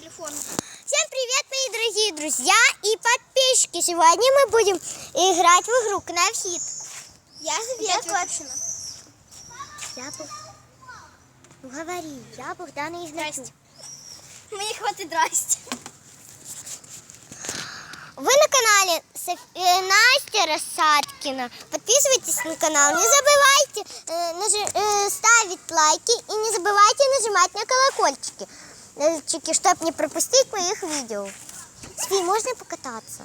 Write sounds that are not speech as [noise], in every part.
телефон. Всем привет, мои дорогие друзья и подписчики! Сегодня мы будем играть в игру Hit. Я Свет Лапшина. Я Бог... Ну, говори, я Богдана Игнатьев. Здрасте. Мне хватит здрасте. Вы на канале Соф- э, Настя Рассадкина. Подписывайтесь на канал. Не забывайте э, нажи- э, ставить лайки и не забывайте нажимать на колокольчики, чтобы не пропустить моих видео. Софи, можно покататься?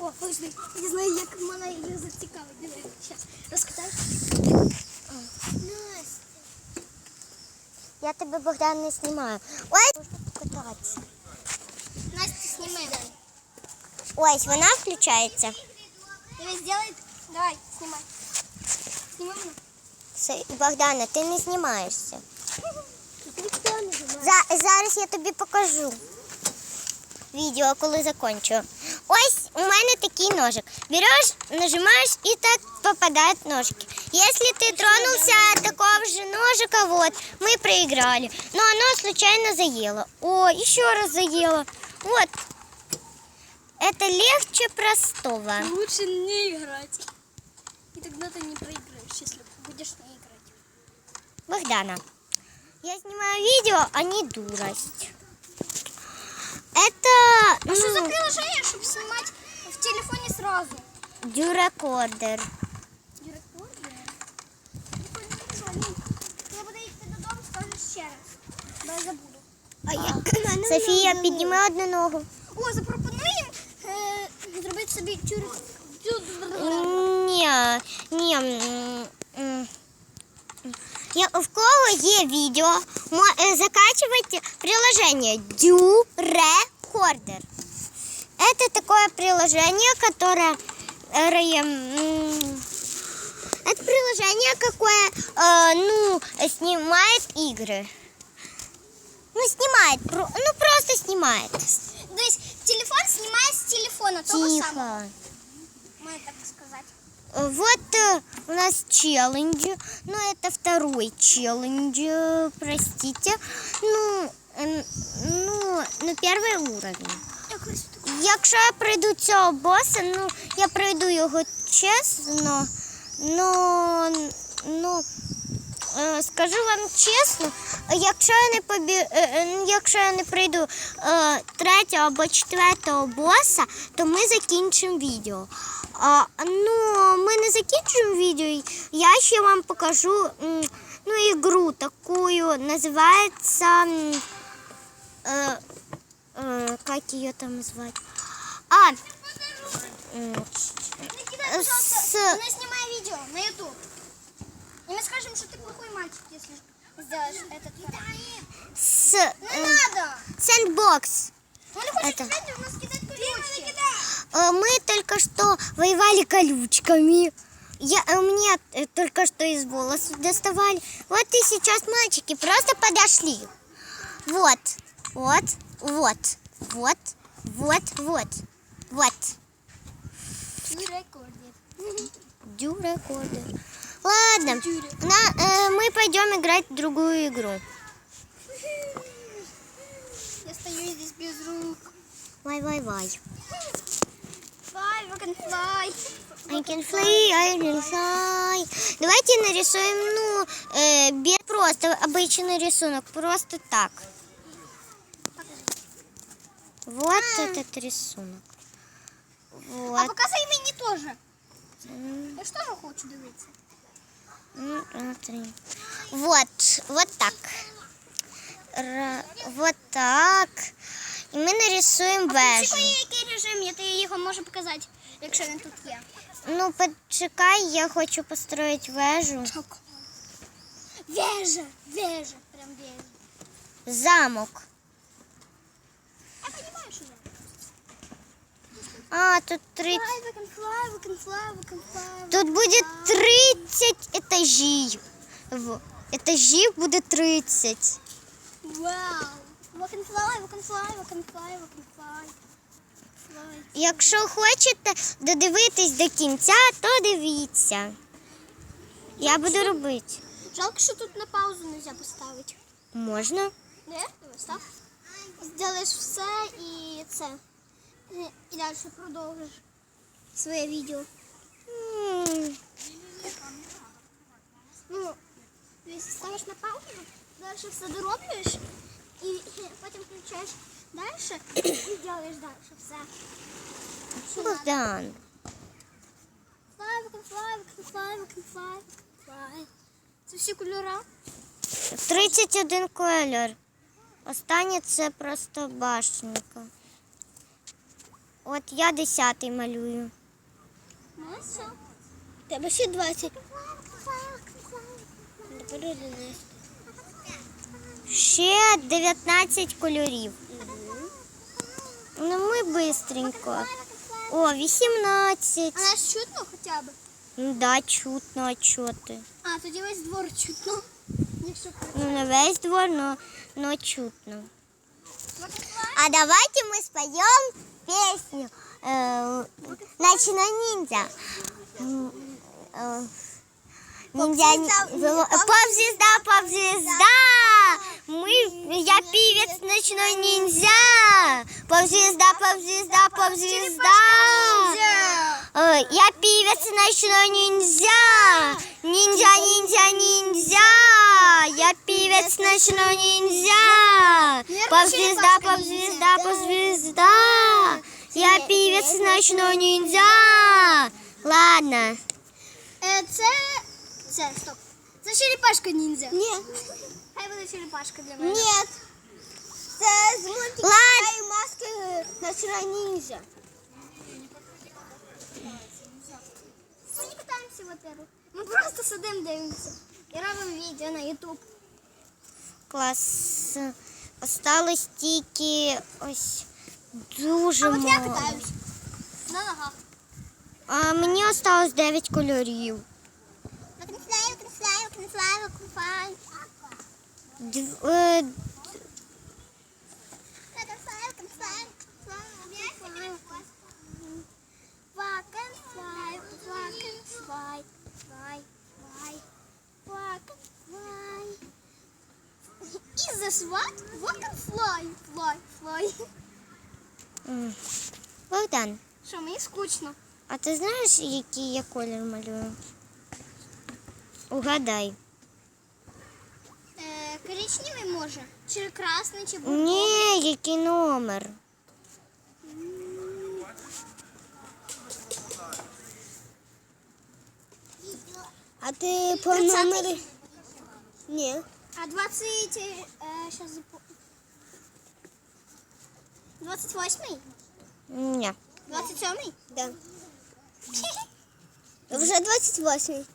О, подожди, не знаю, як мене її зацікавить. Диви, Сейчас, розкатай. Настя. Я тебе, Богдан, не знімаю. Ось можна покататися. Настя, сніми. Ось вона включається. Диви, сделай. Давай, снимай. Сніми мене. Це- Богдана, ти не знімаєшся. [laughs] За, зараз я тобі покажу відео, коли закінчу. Ось у мене такий ножик. Береш, нажимаєш і так попадають ножики. Якщо ти тронулся такого же ножика, вот, мы проиграли. Но оно случайно заело. О, еще раз заело. Вот. Это легче простого. Лучше не играть. И тогда ты не проиграешь, если будешь не играть. Богдана, я снимаю видео, а не дурость. Это А что за ну, приложение, чтобы снимать в телефоне сразу? дюракордер. Я буду їхати додому, скажеш ще раз. Бо я забуду. А я Софія, підніми одну ногу. О, запропонуємо е, зробити собі тюрик. Ні, ні. м, м. Я, в кого є відео, мо- е, закачивайте приложение Дюрекордер. Это такое приложение, которое э, м, это приложение, какое э, ну, снимает игры. Ну, снимает, про- ну просто снимает. Десь телефон знімає з телефона, того Тихо. самого. Можна так сказати. Вот э, у нас челлендж. Ну, это второй челлендж, э, простите. Ну, м, ну, на первый уровень. Якось так. Якщо я пройду цього боса, ну, я пройду його чесно, ну, ну, е, скажу вам чесно, якщо я не побі... е, е, якщо я не пройду е, третього або четвертого боса, то ми закінчимо відео. А, ну, ми не закінчимо відео, я ще вам покажу м, ну, ігру таку, називається... м, е, э, как ее там звать? А, м, Не кидай, пожалуйста, С- вона знімає відео на YouTube. І ми скажемо, що ти плохой мальчик, якщо сделаешь этот канал. с, Не э, надо! Сэндбокс. Это- колючки. Э, Мы только что воевали колючками. Я, э, мне э, только что из волос доставали. Вот и сейчас мальчики просто подошли. Вот, вот, вот, вот, вот, вот, вот. Дюрекордер. [laughs] Ладно, Дюрек. на, э, мы пойдем играть в другую игру. Стою здесь без рук. Вай-вай-вай. Fly, we can fly. I can fly, I can fly. Давайте нарисуем, ну, э, без просто обычный рисунок, просто так. Вот этот рисунок. А Вот. показуй мені теж. Я ж теж хочу дивитися. Вот, вот так Ра- вот так. І ми нарисуємо вежу. Почекай, який режим, я тобі його можу показати, якщо він тут є. Ну, почекай, я хочу построить вежу. Вежа, вежа, прям вежа. Замок. Я понимаю, що вежа. А, тут 30. Fly, we can fly, we can fly, we can fly. we Тут can буде fly. 30 етажів. В- Етажів буде 30. Вау. We can fly, we can fly, we can fly, we can fly. Fly. Якщо хочете додивитись до кінця, то дивіться. Я буду робити. Жалко, що тут на паузу нельзя поставити. Можна? Не? Став. зробиш все і це. І далі продовжиш своє відео. Ну, дивись, ставиш на паузу, далі [laughs] все дороблюєш і потім включаєш далі і робиш далі все. Богдан. Флай, флай, флай, флай, флай. Це всі кольори. 31 колір. Останнє це просто башенка. От я 10 малюю. Ну все. Тебе ще 20. Тепер 11. Ще 19 кольорів. Ну ми бистренько. О, 18. А нас чутно хоча б? Ну да, чутно, а чо ти? А, тоді весь двор чутно. Якщо Ну не весь двор, но, но чутно. А давайте мы споем песню э, «Ночной ниндзя». М, Ниндзя, Поп-звезда, поп-звезда, поп-звезда, мы, я певец ночной ниндзя, поп-звезда, поп-звезда, поп-звезда, Э, я певец ночной ниндзя, ниндзя, ниндзя, ниндзя, я певец ночной ниндзя, поп-звезда, поп-звезда, поп-звезда, я певец ночной ниндзя. Ладно. Це. Це, стоп. Це черепашка ніндзя. Ні. Хай буде черепашка для мене. Ні. Це з мультика Ладно. маски ночной ниндзя. Ми не катаємося, во-первых. Ми просто сидимо дивимося. І робимо відео на YouTube. Клас. Осталось тільки ось дуже А от я мало. катаюсь. На ногах. А мені осталось 9 кольорів. виконфляю, флай, флай, виконфляй. І за сват виконфляй, флай, флай. м. Богдан, Що, мені скучно. а ти знаєш, який я колір малюю? Угадай. Е, коричневий може? Чи красний, чи бургунь? Ні, який номер? А ти по номері? Ні. А 20... Е, щас запо... 28-й? Ні. 27-й? Да. [laughs] Вже 28.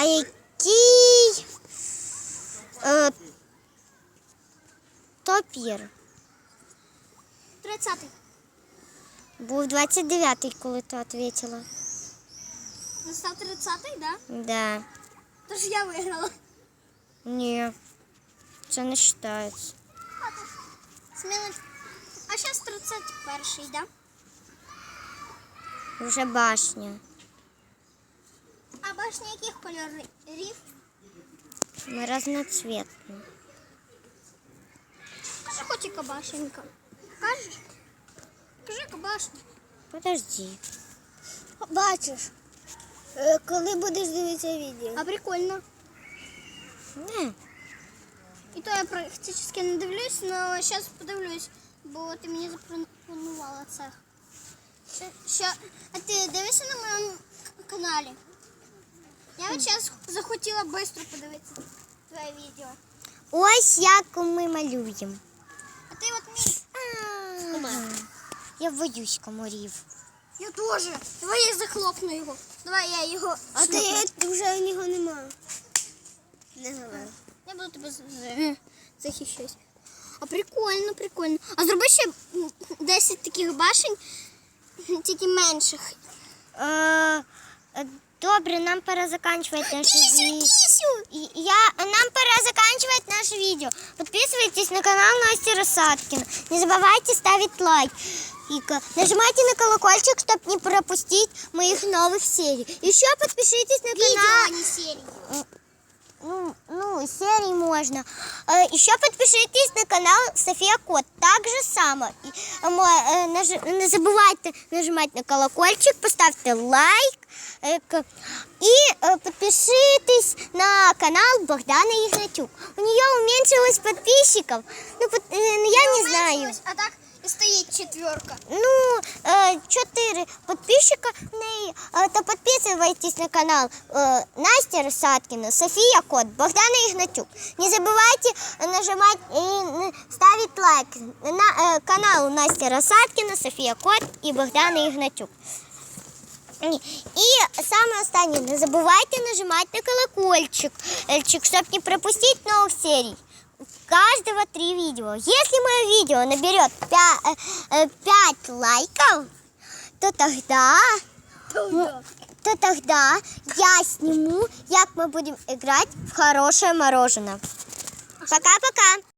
А який е, топір? 30-й. Був 29-й, коли ти відповіла. Настав 30-й, да? Да. Тож я виграла. Ні. Це не вважається. Сміло. А зараз 31-й, да? Вже башня. А башня яких кольорів? Ми разноцвітні. Кажи хоч яка башенька. Кажеш? Кажи яка башня. Подожди. Бачиш. Е, Коли будеш дивитися відео? А прикольно. Не. І то я практично не дивлюсь, але зараз подивлюсь, бо ти мені запропонувала це. Ще, ще, а ти дивишся на моєму к- каналі? Я от зараз захотіла швидко подивитися твоє відео. Ось як ми малюємо. А ти от мій. Я боюсь комарів. Я теж. Давай я захлопну його. Давай я його. А ти вже в нього немає. Не говори. Я буду тебе з- захищати. А прикольно, прикольно. А зроби ще м, 10 таких башень, тільки менших. Е, е, добре, нам пора заканчивать наше видео. кисю! И Я, нам пора заканчивать наше видео. Подписывайтесь на канал Насти Рассадкина. Не забывайте ставить лайк. И ка- нажимайте на колокольчик, чтобы не пропустить моих новых серий. Еще подпишитесь на Відео, а канал. не серії. ну, ну, серий можно. Э, Еще подпишитесь на канал София Кот. Так же само. Э, э, Не забывайте нажимать на колокольчик, поставьте лайк. И подпишитесь на канал Богдана Игнатюк. У нее уменьшилось подписчиков. Ну, я не знаю. А так і стоїть четверка. Ну, э, четыре подписчика в неї, э, то подписывайтесь на канал э, Настя Росаткина, София Кот, Богдана Игнатюк. Не забывайте нажимать и н- ставить лайк на э, каналу Настя Росаткина, София Кот и Богдана Игнатюк. И самое останнее, не забывайте нажимать на колокольчик, чтобы не пропустить новых серий. Каждого три видео. Если мое видео наберет 5, лайков, то тогда, то тогда я сниму, как мы будем играть в хорошее мороженое. Пока-пока.